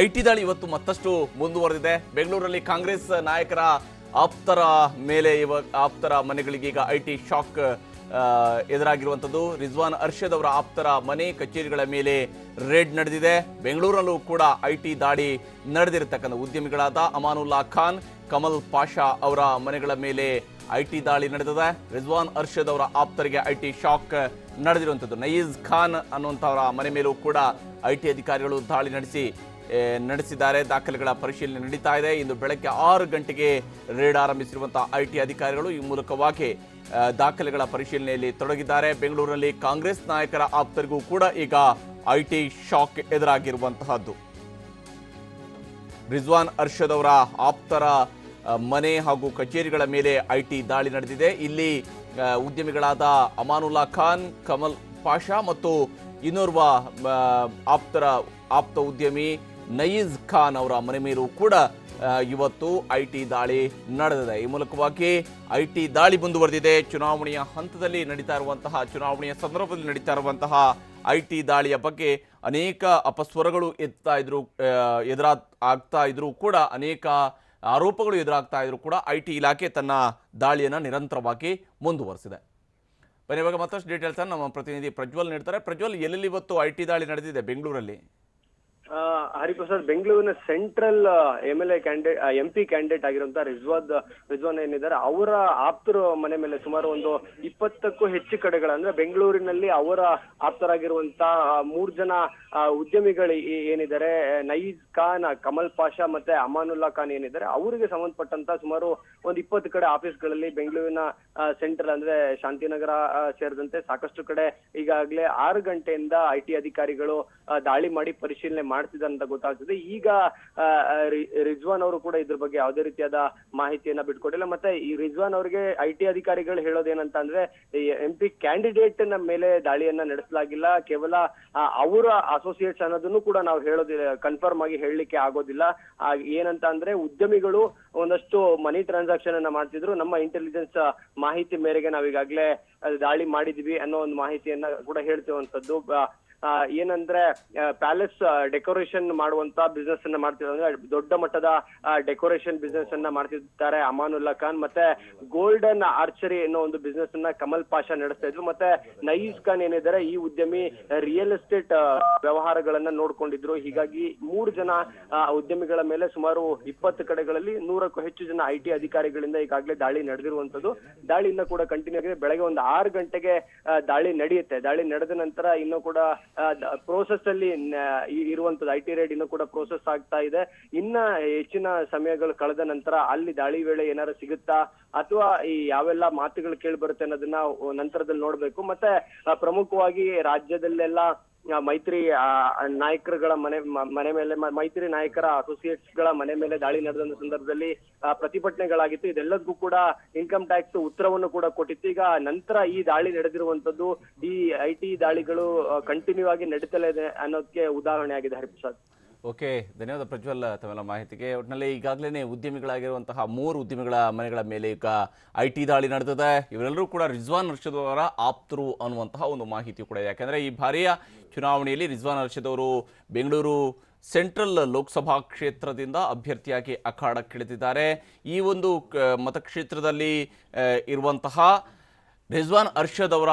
I T ದಾಳಿ ಇವತ್ತು ಮತ್ತಷ್ಟು ಮುಂದುವರೆದಿದೆ. ಬೆಂಗಳೂರಲ್ಲಿ ಕಾಂಗ್ರೆಸ್ ನಾಯಕರ ಆಪ್ತರ ಮೇಲೆ ಇವ, ಆಪ್ತರ ಮನೆಗಳಿಗೆ ಈಗ ಐ ಟಿ ಶಾಕ್ ಎದುರಾಗಿರುವಂಥದ್ದು. ರಿಜ್ವಾನ್ ಅರ್ಷದ್ ಅವರ ಆಪ್ತರ ಮನೆ ಕಚೇರಿಗಳ ಮೇಲೆ ರೇಡ್ ನಡೆದಿದೆ. ಬೆಂಗಳೂರಲ್ಲೂ ಕೂಡ ಐ ಟಿ ದಾಳಿ ನಡೆದಿರತಕ್ಕಂಥ ಉದ್ಯಮಿಗಳಾದ ಅಮಾನುಲ್ಲಾ ಖಾನ್, ಕಮಲ್ ಪಾಷಾ ಅವರ ಮನೆಗಳ ಮೇಲೆ ಐ ಟಿ ದಾಳಿ ನಡೆದಿದೆ. ರಿಜ್ವಾನ್ ಅರ್ಷದ್ ಅವರ ಆಪ್ತರಿಗೆ ಐ ಟಿ ಶಾಕ್ ನಡೆದಿರುವಂಥದ್ದು. ನಯೀಜ್ ಖಾನ್ ಅನ್ನುವಂಥವರ ಮನೆ ಮೇಲೂ ಕೂಡ ಐ ಅಧಿಕಾರಿಗಳು ದಾಳಿ ನಡೆಸಿ ನಡೆಸಿದ್ದಾರೆ. ದಾಖಲೆಗಳ ಪರಿಶೀಲನೆ ನಡೀತಾ ಇದೆ. ಇಂದು ಬೆಳಗ್ಗೆ ಆರು ಗಂಟೆಗೆ ರೇಡ್ ಆರಂಭಿಸಿರುವಂತಹ ಐ ಟಿ ಅಧಿಕಾರಿಗಳು ಈ ಮೂಲಕವಾಗಿ ದಾಖಲೆಗಳ ಪರಿಶೀಲನೆಯಲ್ಲಿ ತೊಡಗಿದ್ದಾರೆ. ಬೆಂಗಳೂರಿನಲ್ಲಿ ಕಾಂಗ್ರೆಸ್ ನಾಯಕರ ಆಪ್ತರಿಗೂ ಕೂಡ ಈಗ ಐ ಟಿ ಶಾಕ್ ಎದುರಾಗಿರುವಂತಹದ್ದು. ರಿಜ್ವಾನ್ ಅರ್ಷದ್ ಅವರ ಆಪ್ತರ ಮನೆ ಹಾಗೂ ಕಚೇರಿಗಳ ಮೇಲೆ ಐ ಟಿ ದಾಳಿ ನಡೆದಿದೆ. ಇಲ್ಲಿ ಉದ್ಯಮಿಗಳಾದ ಅಮಾನುಲ್ಲಾ ಖಾನ್, ಕಮಲ್ ಪಾಷಾ ಮತ್ತು ಇನ್ನೋರ್ವ ಆಪ್ತರ, ಆಪ್ತ ಉದ್ಯಮಿ ನಯೀಜ್ ಖಾನ್ ಅವರ ಮನೆ ಮೇಲೂ ಕೂಡ ಇವತ್ತು ಐ ಟಿ ದಾಳಿ ನಡೆದಿದೆ. ಈ ಮೂಲಕವಾಗಿ ಐ ಟಿ ದಾಳಿ ಮುಂದುವರೆದಿದೆ. ಚುನಾವಣೆಯ ಹಂತದಲ್ಲಿ ನಡೀತಾ ಇರುವಂತಹ, ಚುನಾವಣೆಯ ಸಂದರ್ಭದಲ್ಲಿ ನಡೀತಾ ಇರುವಂತಹ ಐ ಟಿ ದಾಳಿಯ ಬಗ್ಗೆ ಅನೇಕ ಅಪಸ್ವರಗಳು ಎತ್ತಾ ಇದ್ರು ಎದುರಾ ಆಗ್ತಾ ಇದ್ರು ಕೂಡ, ಅನೇಕ ಆರೋಪಗಳು ಎದುರಾಗ್ತಾ ಇದ್ರು ಕೂಡ ಐ ಟಿ ಇಲಾಖೆ ತನ್ನ ದಾಳಿಯನ್ನು ನಿರಂತರವಾಗಿ ಮುಂದುವರೆಸಿದೆ. ಬನ್ನಿ, ಇವಾಗ ಮತ್ತಷ್ಟು ಡೀಟೇಲ್ಸ್ ನಮ್ಮ ಪ್ರತಿನಿಧಿ ಪ್ರಜ್ವಲ್ ನೀಡ್ತಾರೆ. ಪ್ರಜ್ವಲ್, ಎಲ್ಲೆಲ್ಲಿ ಇವತ್ತು ಐ ಟಿ ದಾಳಿ ನಡೆದಿದೆ ಬೆಂಗಳೂರಲ್ಲಿ? ಆ, ಹರಿಪ್ರಸಾದ್ ಬೆಂಗಳೂರಿನ central M L A candidate M P candidate ಆಗಿರುವಂತಹ ರಿಜ್ವಾದ್ ರಿಜ್ವಾನ್ ಏನಿದ್ದಾರೆ ಅವರ ಆಪ್ತರ ಮನೆ ಮೇಲೆ ಸುಮಾರು ಒಂದು ಇಪ್ಪತ್ತಕ್ಕೂ ಹೆಚ್ಚು ಕಡೆಗಳು ಅಂದ್ರೆ ಬೆಂಗಳೂರಿನಲ್ಲಿ ಅವರ ಆಪ್ತರಾಗಿರುವಂತಹ ಮೂರ್ ಜನ ಉದ್ಯಮಿಗಳು ಏನಿದ್ದಾರೆ ನಯೀಜ್ ಖಾನ್ ಕಮಲ್ ಪಾಷಾ ಮತ್ತೆ ಅಮಾನುಲ್ಲಾ ಖಾನ್ ಏನಿದ್ದಾರೆ ಅವರಿಗೆ ಸಂಬಂಧಪಟ್ಟಂತ ಸುಮಾರು ಒಂದು ಇಪ್ಪತ್ತು ಕಡೆ ಆಫೀಸ್ಗಳಲ್ಲಿ ಬೆಂಗಳೂರಿನ ಸೆಂಟ್ರಲ್ ಅಂದ್ರೆ ಶಾಂತಿನಗರ ಸೇರಿದಂತೆ ಸಾಕಷ್ಟು ಕಡೆ ಈಗಾಗಲೇ ಆರು ಗಂಟೆಯಿಂದ ಐ ಅಧಿಕಾರಿಗಳು ದಾಳಿ ಮಾಡಿ ಪರಿಶೀಲನೆ ಮಾಡ್ತಿದ್ದಾರೆ ಅಂತ ಗೊತ್ತಾಗ್ತದೆ. ಈಗ ರಿಜ್ವಾನ್ ಅವರು ಕೂಡ ಇದ್ರ ಬಗ್ಗೆ ಯಾವುದೇ ರೀತಿಯಾದ ಮಾಹಿತಿಯನ್ನ ಬಿಟ್ಕೊಟ್ಟಿಲ್ಲ. ಮತ್ತೆ ಈ ರಿಜ್ವಾನ್ ಅವರಿಗೆ ಐ ಟಿ ಅಧಿಕಾರಿಗಳು ಹೇಳೋದೇನಂತ ಅಂದ್ರೆ ಎಂ ಪಿ ಕ್ಯಾಂಡಿಡೇಟ್ನ ಮೇಲೆ ದಾಳಿಯನ್ನ ನಡೆಸಲಾಗಿಲ್ಲ. ಕೇವಲ ಅವರ ಅಸೋಸಿಯೇಟ್ಸ್ ಅನ್ನೋದನ್ನು ಕೂಡ ನಾವು ಹೇಳೋದಿಲ್ಲ ಕನ್ಫರ್ಮ್ ಆಗಿ ಹೇಳಲಿಕ್ಕೆ ಆಗೋದಿಲ್ಲ. ಏನಂತ ಅಂದ್ರೆ ಉದ್ಯಮಿಗಳು ಒಂದಷ್ಟು ಮನಿ ಟ್ರಾನ್ಸಾಕ್ಷನ್ ಅನ್ನ ಮಾಡ್ತಿದ್ರು. ನಮ್ಮ ಇಂಟೆಲಿಜೆನ್ಸ್ ಮಾಹಿತಿ ಮೇರೆಗೆ ನಾವೀಗಾಗ್ಲೇ ದಾಳಿ ಮಾಡಿದ್ವಿ ಅನ್ನೋ ಒಂದು ಮಾಹಿತಿಯನ್ನ ಕೂಡ ಆ, ಏನಂದ್ರೆ ಪ್ಯಾಲೆಸ್ ಡೆಕೋರೇಷನ್ ಮಾಡುವಂತ ಬಿಸ್ನೆಸ್ ಅನ್ನ ಮಾಡ್ತಿದ್ದಾರೆ. ದೊಡ್ಡ ಮಟ್ಟದ ಡೆಕೋರೇಷನ್ ಬಿಸ್ನೆಸ್ ಅನ್ನ ಮಾಡ್ತಿದ್ದಾರೆ ಅಮಾನುಲ್ಲಾ ಖಾನ್. ಮತ್ತೆ ಗೋಲ್ಡನ್ ಆರ್ಚರಿ ಅನ್ನೋ ಒಂದು ಬಿಸ್ನೆಸ್ ಅನ್ನ ಕಮಲ್ ಪಾಷಾ ನಡೆಸ್ತಾ ಇದ್ರು. ಮತ್ತೆ ನಯೀಸ್ ಖಾನ್ ಏನಿದ್ದಾರೆ, ಈ ಉದ್ಯಮಿ ರಿಯಲ್ ಎಸ್ಟೇಟ್ ವ್ಯವಹಾರಗಳನ್ನ ನೋಡ್ಕೊಂಡಿದ್ರು. ಹೀಗಾಗಿ ಮೂರು ಜನ ಉದ್ಯಮಿಗಳ ಮೇಲೆ ಸುಮಾರು ಇಪ್ಪತ್ತು ಕಡೆಗಳಲ್ಲಿ ನೂರಕ್ಕೂ ಹೆಚ್ಚು ಜನ ಐ ಟಿ ಅಧಿಕಾರಿಗಳಿಂದ ಈಗಾಗಲೇ ದಾಳಿ ನಡೆದಿರುವಂತದ್ದು ದಾಳಿಯಿಂದ ಕೂಡ ಕಂಟಿನ್ಯೂ ಆಗಿದೆ. ಬೆಳಗ್ಗೆ ಒಂದು ಆರು ಗಂಟೆಗೆ ದಾಳಿ ನಡೆಯುತ್ತೆ. ದಾಳಿ ನಡೆದ ನಂತರ ಇನ್ನೂ ಕೂಡ ಪ್ರೋಸೆಸ್ ಅಲ್ಲಿ ಇರುವಂತದ್ದು ಐ ಟಿ ರೇಡ್ ಇನ್ನೂ ಕೂಡ ಪ್ರೋಸೆಸ್ ಆಗ್ತಾ ಇದೆ. ಇನ್ನ ಹೆಚ್ಚಿನ ಸಮಯಗಳು ಕಳೆದ ನಂತರ ಅಲ್ಲಿ ದಾಳಿ ವೇಳೆ ಏನಾರ ಸಿಗುತ್ತಾ, ಅಥವಾ ಈ ಯಾವೆಲ್ಲ ಮಾತುಗಳು ಕೇಳಿ ಬರುತ್ತೆ ಅನ್ನೋದನ್ನ ನಂತರದಲ್ಲಿ ನೋಡ್ಬೇಕು. ಮತ್ತೆ ಪ್ರಮುಖವಾಗಿ ರಾಜ್ಯದಲ್ಲೆಲ್ಲ ಮೈತ್ರಿ ಆ, ನಾಯಕರುಗಳ ಮನೆ ಮನೆ ಮೇಲೆ ಮೈತ್ರಿ ನಾಯಕರ ಅಸೋಸಿಯೇಟ್ಸ್ಗಳ ಮನೆ ಮೇಲೆ ದಾಳಿ ನಡೆದ ಸಂದರ್ಭದಲ್ಲಿ ಪ್ರತಿಭಟನೆಗಳಾಗಿತ್ತು. ಇದೆಲ್ಲದಕ್ಕೂ ಕೂಡ ಇನ್ಕಮ್ ಟ್ಯಾಕ್ಸ್ ಉತ್ತರವನ್ನು ಕೂಡ ಕೊಟ್ಟಿತ್ತು. ಈಗ ನಂತರ ಈ ದಾಳಿ ನಡೆದಿರುವಂತದ್ದು ಈ ಐಟಿ ದಾಳಿಗಳು ಕಂಟಿನ್ಯೂ ಆಗಿ ನಡೀತಲೇ ಇದೆ ಅನ್ನೋದಕ್ಕೆ ಉದಾಹರಣೆ ಆಗಿದೆ ಹರಿಪ್ರಸಾದ್. ಓಕೆ, ಧನ್ಯವಾದ ಪ್ರಜ್ವಲ್, ತಮ್ಮೆಲ್ಲ ಮಾಹಿತಿಗೆ. ಒಟ್ಟಿನಲ್ಲಿ ಈಗಾಗಲೇ ಉದ್ಯಮಿಗಳಾಗಿರುವಂತಹ ಮೂರು ಉದ್ಯಮಿಗಳ ಮನೆಗಳ ಮೇಲೆ ಈಗ ಐ ಟಿ ದಾಳಿ ನಡೆದಿದೆ. ಇವರೆಲ್ಲರೂ ಕೂಡ ರಿಜ್ವಾನ್ ಅರ್ಷದ್ ಅವರ ಆಪ್ತರು ಅನ್ನುವಂತಹ ಒಂದು ಮಾಹಿತಿ ಕೂಡ ಇದೆ. ಯಾಕಂದ್ರೆ ಈ ಬಾರಿಯ ಚುನಾವಣೆಯಲ್ಲಿ ರಿಜ್ವಾನ್ ಅರ್ಷದ್ ಅವರು ಬೆಂಗಳೂರು ಸೆಂಟ್ರಲ್ ಲೋಕಸಭಾ ಕ್ಷೇತ್ರದಿಂದ ಅಭ್ಯರ್ಥಿಯಾಗಿ ಅಖಾಡಕ್ಕಿಳಿದಿದ್ದಾರೆ. ಈ ಒಂದು ಮತಕ್ಷೇತ್ರದಲ್ಲಿ ಇರುವಂತಹ ರಿಜ್ವಾನ್ ಅರ್ಷದ್ ಅವರ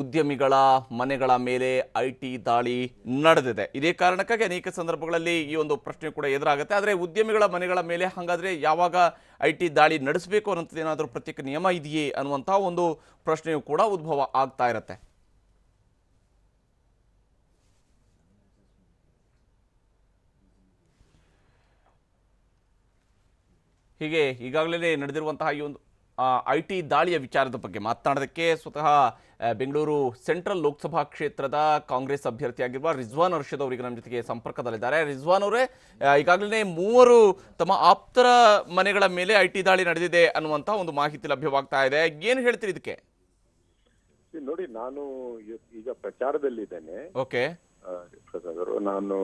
ಉದ್ಯಮಿಗಳ ಮನೆಗಳ ಮೇಲೆ ಐ ಟಿ ದಾಳಿ ನಡೆದಿದೆ. ಇದೇ ಕಾರಣಕ್ಕಾಗಿ ಅನೇಕ ಸಂದರ್ಭಗಳಲ್ಲಿ ಈ ಒಂದು ಪ್ರಶ್ನೆ ಕೂಡ ಎದುರಾಗುತ್ತೆ. ಆದರೆ ಉದ್ಯಮಿಗಳ ಮನೆಗಳ ಮೇಲೆ ಹಾಗಾದರೆ ಯಾವಾಗ ಐ ಟಿ ದಾಳಿ ನಡೆಸಬೇಕು ಅನ್ನೋಂಥದ್ದು ಏನಾದರೂ ಪ್ರತ್ಯೇಕ ನಿಯಮ ಇದೆಯೇ ಅನ್ನುವಂತಹ ಒಂದು ಪ್ರಶ್ನೆಯೂ ಕೂಡ ಉದ್ಭವ ಆಗ್ತಾ ಇರುತ್ತೆ. ಹೀಗೆ ಈಗಾಗಲೇ ನಡೆದಿರುವಂತಹ ಈ ಒಂದು ಐ ಟಿ ದಾಳಿಯ ವಿಚಾರದ ಬಗ್ಗೆ ಮಾತನಾಡೋದಕ್ಕೆ ಸ್ವತಃ ಬೆಂಗಳೂರು ಸೆಂಟ್ರಲ್ ಲೋಕಸಭಾ ಕ್ಷೇತ್ರದ ಕಾಂಗ್ರೆಸ್ ಅಭ್ಯರ್ಥಿಯಾಗಿರುವ ರಿಜ್ವಾನ್ ಅರ್ಷದ್ ಅವರಿಗೆ ನಮ್ಮ ಜೊತೆಗೆ ಸಂಪರ್ಕದಲ್ಲಿದ್ದಾರೆ. ರಿಜ್ವಾನ್ ಅವರೇ ಈಗಾಗಲೇ ಮೂವರು ತಮ್ಮ ಆಪ್ತರ ಮನೆಗಳ ಮೇಲೆ ಐ ಟಿ ದಾಳಿ ನಡೆದಿದೆ ಅನ್ನುವಂಥ ಒಂದು ಮಾಹಿತಿ ಲಭ್ಯವಾಗ್ತಾ ಇದೆ. ಏನು ಹೇಳ್ತೀರಿ ಇದಕ್ಕೆ? ನೋಡಿ ನಾನು ಈಗ ಪ್ರಚಾರದಲ್ಲಿದ್ದೇನೆ. ಓಕೆ. ನಾನು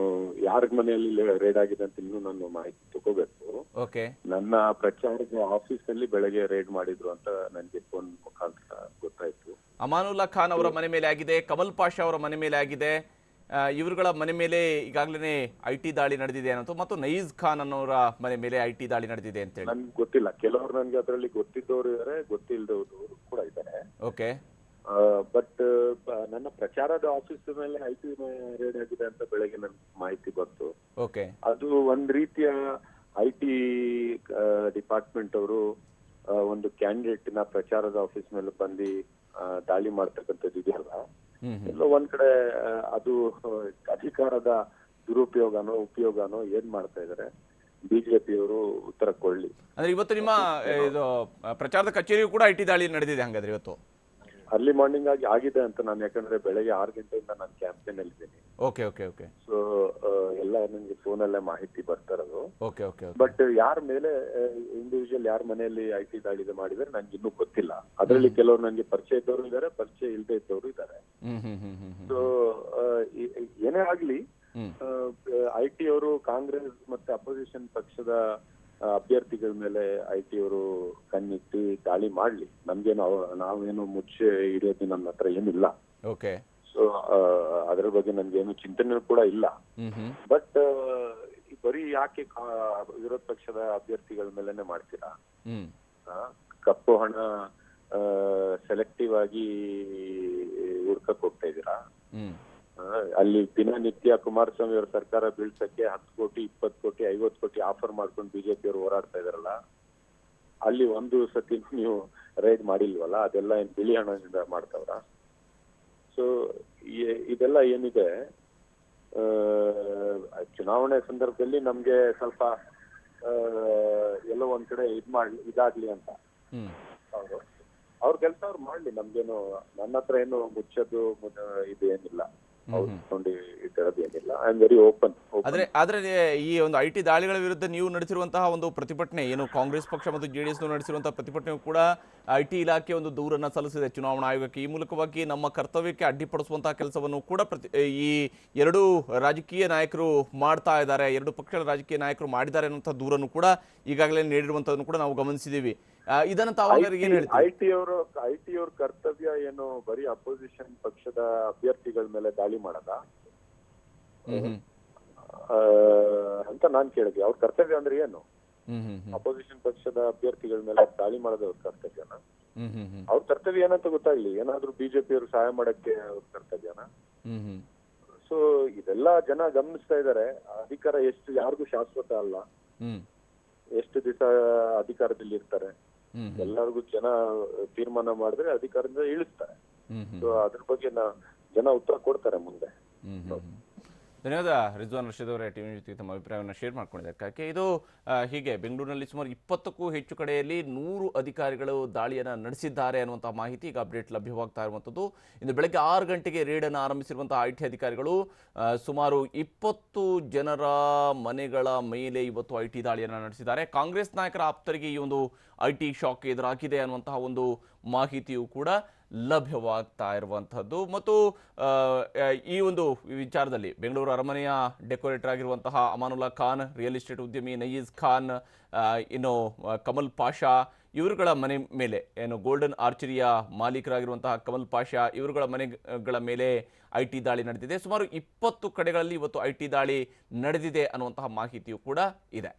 ಯಾರ ಮನೆಯಲ್ಲಿ ರೇಡ್ ಆಗಿದೆ ಅಂತ ಇನ್ನೂ ನಾನು ಮಾಹಿತಿ ತಗೋಬೇಕು. ಓಕೆ ನನ್ನ ಪ್ರಚಾರದ ಆಫೀಸ್ ಅಲ್ಲಿ ಬೆಳಗ್ಗೆ ರೇಡ್ ಮಾಡಿದ್ರು ಅಂತ ನನಗೆ ಫೋನ್ ಮುಖಾಂತರ ಗೊತ್ತಾಯ್ತು. ಅಮಾನುಲ್ಲಾ ಖಾನ್ ಅವರ ಮನೆ ಮೇಲೆ ಆಗಿದೆ ಕಮಲ್ ಪಾಷಾ ಅವರ ಮನೆ ಮೇಲೆ ಆಗಿದೆ. ಇವರುಗಳ ಮನೆ ಮೇಲೆ ಈಗಾಗಲೇ ಐ ಟಿ ದಾಳಿ ನಡೆದಿದೆ ಅನ್ನೋದು ಮತ್ತು ನಯೀಜ್ ಖಾನ್ ಅನ್ನೋರ ಮನೆ ಮೇಲೆ ಐ ಟಿ ದಾಳಿ ನಡೆದಿದೆ ಅಂತೇಳಿ ನನ್ಗೆ ಗೊತ್ತಿಲ್ಲ. ಕೆಲವರು ನನ್ಗೆ ಅದರಲ್ಲಿ ಗೊತ್ತಿದ್ದವರು ಇದ್ದಾರೆ ಗೊತ್ತಿಲ್ಲದವರು ಕೂಡ ಇದ್ದಾರೆ ಓಕೆ ಬಟ್ ನನ್ನ ಪ್ರಚಾರದ ಆಫೀಸ್ ಮೇಲೆ ಐಟಿ ಟಿ ರೇಡ್ ಆಗಿದೆ ಅಂತ ಬೆಳಗ್ಗೆ ನನ್ ಮಾಹಿತಿ ಬಂತು. ಓಕೆ ಅದು ಒಂದ್ ರೀತಿಯ ಐ ಟಿ ಡಿಪಾರ್ಟ್ಮೆಂಟ್ ಅವರು ಒಂದು ಕ್ಯಾಂಡಿಡೇಟ್ನ ಪ್ರಚಾರದ ಆಫೀಸ್ ಮೇಲೆ ಬಂದು ದಾಳಿ ಮಾಡ್ತಕ್ಕಂಥದ್ದು ಇದೆಯಲ್ಲ? ಎಲ್ಲೋ ಒಂದ್ ಕಡೆ ಅದು ಅಧಿಕಾರದ ದುರುಪಯೋಗನೋ ಉಪಯೋಗನೋ ಏನ್ ಮಾಡ್ತಾ ಇದಾರೆ? ಬಿಜೆಪಿಯವರು ಉತ್ತರ ಕೊಳ್ಳಿ ಅಂದ್ರೆ ಇವತ್ತು ನಿಮ್ಮ ಇದು ಪ್ರಚಾರದ ಕಚೇರಿಯು ಕೂಡ ಐಟಿ ದಾಳಿ ನಡೆದಿದೆ ಹಂಗಾದ್ರೆ ಇವತ್ತು. ಅರ್ಲಿ ಮಾರ್ನಿಂಗ್ ಆಗಿ ಆಗಿದೆ ಅಂತ ನಾನು ಯಾಕಂದ್ರೆ ಬೆಳಗ್ಗೆ ಆರು ಗಂಟೆಯಿಂದ ನಾನು ಕ್ಯಾಂಪೇನ್ ಅಲ್ಲಿ ಇದ್ದೀನಿ. ಓಕೆ ಓಕೆ ಓಕೆ ಸೊ ಎಲ್ಲ ನನಗೆ ಫೋನ್ ಅಲ್ಲೇ ಮಾಹಿತಿ ಬರ್ತಾ ಇರೋದು. ಓಕೆ ಓಕೆ ಬಟ್ ಯಾರ ಮೇಲೆ ಇಂಡಿವಿಜುವಲ್ ಯಾರ ಮನೆಯಲ್ಲಿ ಐ ಟಿ ದಾಳಿ ಮಾಡಿದ್ರೆ ನನ್ಗೆ ಇನ್ನೂ ಗೊತ್ತಿಲ್ಲ. ಅದರಲ್ಲಿ ಕೆಲವರು ನನಗೆ ಪರಿಚಯ ಇದ್ದವರು ಇದ್ದಾರೆ ಪರಿಚಯ ಇಲ್ಲದೆ ಇದ್ದವರು ಇದ್ದಾರೆ ಸೊ ಏನೇ ಆಗ್ಲಿ ಐ ಟಿ ಅವರು ಕಾಂಗ್ರೆಸ್ ಮತ್ತೆ ಅಪೋಸಿಷನ್ ಪಕ್ಷದ ಅಭ್ಯರ್ಥಿಗಳ ಮೇಲೆ ಐ ಟಿ ಅವರು ಕಣ್ಣಿಟ್ಟು ದಾಳಿ ಮಾಡ್ಲಿ. ನಮ್ಗೇನು ನಾವೇನು ಮುಚ್ಚೆ ಇಡೋದು ನನ್ನ ಹತ್ರ ಏನಿಲ್ಲ. ಓಕೆ ಸೊ ಅದ್ರ ಬಗ್ಗೆ ನನ್ಗೇನು ಚಿಂತನೆ ಕೂಡ ಇಲ್ಲ. ಬಟ್ ಬರೀ ಯಾಕೆ ವಿರೋಧ ಪಕ್ಷದ ಅಭ್ಯರ್ಥಿಗಳ ಮೇಲೆನೆ ಮಾಡ್ತೀರಾ? ಕಪ್ಪು ಹಣ ಸೆಲೆಕ್ಟಿವ್ ಆಗಿ ಹುಡ್ಕಕ್ ಹೋಗ್ತಾ ಇದ್ದೀರಾ ಅಲ್ಲಿ ದಿನನಿತ್ಯ ಕುಮಾರಸ್ವಾಮಿ ಅವರ ಸರ್ಕಾರ ಬೀಳ್ಸಕ್ಕೆ ಹತ್ತು ಕೋಟಿ ಇಪ್ಪತ್ತು ಕೋಟಿ ಐವತ್ತು ಕೋಟಿ ಆಫರ್ ಮಾಡ್ಕೊಂಡು ಬಿಜೆಪಿ ಅವರು ಹೋರಾಡ್ತಾ ಇದಾರಲ್ಲ ಅಲ್ಲಿ ಒಂದು ಸತಿ ನೀವು ರೈಡ್ ಮಾಡಿಲ್ವಲ್ಲ ಅದೆಲ್ಲ ಏನ್ ಬಿಳಿ ಹಣದಿಂದ ಮಾಡ್ತಾವ್ರ? ಸೊ ಇದೆಲ್ಲ ಏನಿದೆ ಆ, ಚುನಾವಣೆ ಸಂದರ್ಭದಲ್ಲಿ ನಮ್ಗೆ ಸ್ವಲ್ಪ ಆ, ಎಲ್ಲೋ ಒಂದ್ ಕಡೆ ಇದ್ ಮಾಡ್ಲಿ ಇದಾಗ್ಲಿ ಅಂತ. ಅವರು ಕೆಲ್ಸ ಅವ್ರು ಮಾಡ್ಲಿ ನಮ್ಗೇನು ನನ್ನ ಹತ್ರ ಏನು ಮುಚ್ಚೋದು ಇದು ಏನಿಲ್ಲ. ಅವ್ರು ಏನಿಲ್ಲ. ಐ ಆಮ್ ವೆರಿ ಓಪನ್ ಆದ್ರೆ ಆದ್ರೆ ಈ ಒಂದು ಐಟಿ ದಾಳಿಗಳ ವಿರುದ್ಧ ನೀವು ನಡೆಸಿರುವಂತಹ ಒಂದು ಪ್ರತಿಭಟನೆ ಏನು ಕಾಂಗ್ರೆಸ್ ಪಕ್ಷ ಮತ್ತು ಜೆಡಿಎಸ್ ನಡೆಸಿರುವಂತಹ ಪ್ರತಿಭಟನೆ ಕೂಡ ಐಟಿ ಇಲಾಖೆ ಒಂದು ದೂರನ್ನ ಸಲ್ಲಿಸಿದೆ. ಚುನಾವಣಾ ಆಯೋಗಕ್ಕೆ ಈ ಮೂಲಕವಾಗಿ ನಮ್ಮ ಕರ್ತವ್ಯಕ್ಕೆ ಅಡ್ಡಿಪಡಿಸುವಂತಹ ಕೆಲಸವನ್ನು ಕೂಡ ಪ್ರತಿ ಈ ಎರಡು ರಾಜಕೀಯ ನಾಯಕರು ಮಾಡ್ತಾ ಇದ್ದಾರೆ ಎರಡು ಪಕ್ಷಗಳ ರಾಜಕೀಯ ನಾಯಕರು ಮಾಡಿದ್ದಾರೆ ಅನ್ನುವಂಥ ದೂರನ್ನು ಕೂಡ ಈಗಾಗಲೇ ನೀಡಿರುವಂಥದ್ದನ್ನು ಕೂಡ ನಾವು ಗಮನಿಸಿದ್ದೀವಿ ಇದನ್ನ ಏನು ಏನ್ ಹೇಳ್ತೀವಿ ಐ ಟಿ ಅವರು ಐಟಿ ಅವ್ರ ಕರ್ತವ್ಯ ಏನು ಬರೀ ಅಪೋಸಿಷನ್ ಪಕ್ಷದ ಅಭ್ಯರ್ಥಿಗಳ ಮೇಲೆ ದಾಳಿ ಮಾಡದ ಅಂತ ನಾನ್ ಕೇಳಿದ್ವಿ ಅವ್ರ ಕರ್ತವ್ಯ ಅಂದ್ರೆ ಏನು? ಅಪೋಸಿಷನ್ ಪಕ್ಷದ ಅಭ್ಯರ್ಥಿಗಳ ಮೇಲೆ ದಾಳಿ ಮಾಡೋದು ಅವ್ರ ಕರ್ತವ್ಯನ? ಅವ್ರ ಕರ್ತವ್ಯ ಏನಂತ ಗೊತ್ತಾಗ್ಲಿ. ಏನಾದ್ರೂ ಬಿಜೆಪಿ ಅವರು ಸಹಾಯ ಮಾಡಕ್ಕೆ ಅವ್ರ ಕರ್ತವ್ಯನ? ಸೊ ಇದೆಲ್ಲ ಜನ ಗಮನಿಸ್ತಾ ಇದಾರೆ. ಅಧಿಕಾರ ಎಷ್ಟು ಯಾರಿಗೂ ಶಾಶ್ವತ ಅಲ್ಲ. ಎಷ್ಟು ದಿವಸ ಅಧಿಕಾರದಲ್ಲಿ ಇರ್ತಾರೆ. ಎಲ್ಲರಿಗೂ ಜನ ತೀರ್ಮಾನ ಮಾಡಿದ್ರೆ ಅಧಿಕಾರದಿಂದ ಇಳಿಸ್ತಾರೆ. ಸೊ ಅದ್ರ ಬಗ್ಗೆ ನಾ ಜನ ಉತ್ತರ ಕೊಡ್ತಾರೆ ಮುಂದೆ. ಧನ್ಯವಾದ ರಿಜ್ವಾನ್ ರಶೀದ್ ಅವರೇ ಟಿವಿ ಜೊತೆಗೆ ತಮ್ಮ ಅಭಿಪ್ರಾಯವನ್ನು ಶೇರ್ ಮಾಡ್ಕೊಂಡಿದ್ದಕ್ಕಾಗಿ ಇದು ಹೀಗೆ ಬೆಂಗಳೂರಿನಲ್ಲಿ ಸುಮಾರು ಇಪ್ಪತ್ತಕ್ಕೂ ಹೆಚ್ಚು ಕಡೆಯಲ್ಲಿ ನೂರು ಅಧಿಕಾರಿಗಳು ದಾಳಿಯನ್ನು ನಡೆಸಿದ್ದಾರೆ ಅನ್ನುವಂಥ ಮಾಹಿತಿ ಈಗ ಅಪ್ಡೇಟ್ ಲಭ್ಯವಾಗ್ತಾ ಇರುವಂಥದ್ದು ಇಂದು ಬೆಳಗ್ಗೆ ಆರು ಗಂಟೆಗೆ ರೇಡನ್ನು ಆರಂಭಿಸಿರುವಂಥ ಐ ಟಿ ಅಧಿಕಾರಿಗಳು ಸುಮಾರು ಇಪ್ಪತ್ತು ಜನರ ಮನೆಗಳ ಮೇಲೆ ಇವತ್ತು ಐ ಟಿ ದಾಳಿಯನ್ನು ನಡೆಸಿದ್ದಾರೆ. ಕಾಂಗ್ರೆಸ್ ನಾಯಕರ ಆಪ್ತರಿಗೆ ಈ ಒಂದು ಐ ಟಿ ಶಾಕ್ ಎದುರಾಗಿದೆ ಅನ್ನುವಂತಹ ಒಂದು ಮಾಹಿತಿಯು ಕೂಡ ಲಭ್ಯವಾಗ್ತಾ ಇರುವಂಥದ್ದು ಮತ್ತು ಈ ಒಂದು ವಿಚಾರದಲ್ಲಿ ಬೆಂಗಳೂರು ಅರಮನೆಯ ಡೆಕೋರೇಟರ್ ಆಗಿರುವಂತಹ ಅಮಾನುಲ್ಲಾ ಖಾನ್, ರಿಯಲ್ ಎಸ್ಟೇಟ್ ಉದ್ಯಮಿ ನಯೀಜ್ ಖಾನ್ ಇನ್ನು ಕಮಲ್ ಪಾಷಾ, ಇವರುಗಳ ಮನೆ ಮೇಲೆ, ಏನು ಗೋಲ್ಡನ್ ಆರ್ಚರಿಯ ಮಾಲೀಕರಾಗಿರುವಂತಹ ಕಮಲ್ ಪಾಷಾ ಇವರುಗಳ ಮನೆಗಳ ಮೇಲೆ ಐ ಟಿ ದಾಳಿ ನಡೆದಿದೆ. ಸುಮಾರು ಇಪ್ಪತ್ತು ಕಡೆಗಳಲ್ಲಿ ಇವತ್ತು ಐ ಟಿ ದಾಳಿ ನಡೆದಿದೆ ಅನ್ನುವಂತಹ ಮಾಹಿತಿಯು ಕೂಡ ಇದೆ.